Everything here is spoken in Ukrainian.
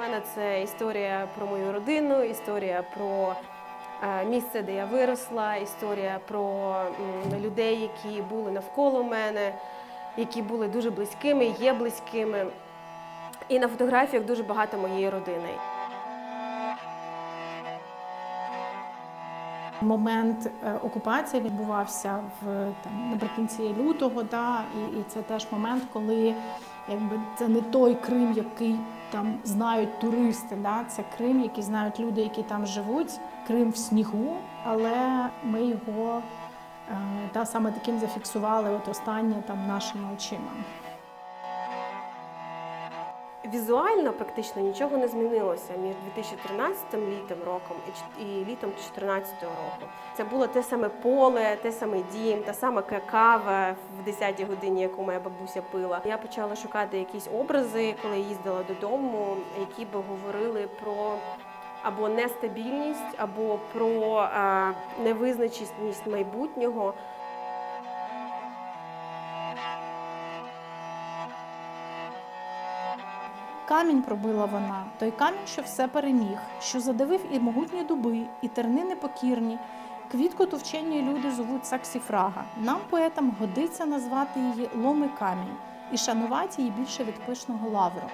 мене це історія про мою родину, історія про е, місце, де я виросла, історія про людей, які були навколо мене, які були дуже близькими, є близькими. І на фотографіях дуже багато моєї родини. Момент е, окупації відбувався в там наприкінці лютого, да, і, і це теж момент, коли якби це не той Крим, який там знають туристи. Да, це Крим, який знають люди, які там живуть. Крим в снігу, але ми його е, да, саме таким зафіксували от останнє там нашими очима. Візуально практично нічого не змінилося між 2013 літом роком і літом 2014 року. Це було те саме поле, те саме дім, та сама ка- кава в 10-й годині, яку моя бабуся пила. Я почала шукати якісь образи, коли їздила додому, які би говорили про або нестабільність, або про невизначеність майбутнього. Камінь пробила вона, той камінь, що все переміг, що задавив і могутні дуби, і терни непокірні. Квітку товчені люди зовуть саксіфрага. Нам, поетам, годиться назвати її ломи камінь і шанувати її більше від пишного лавру.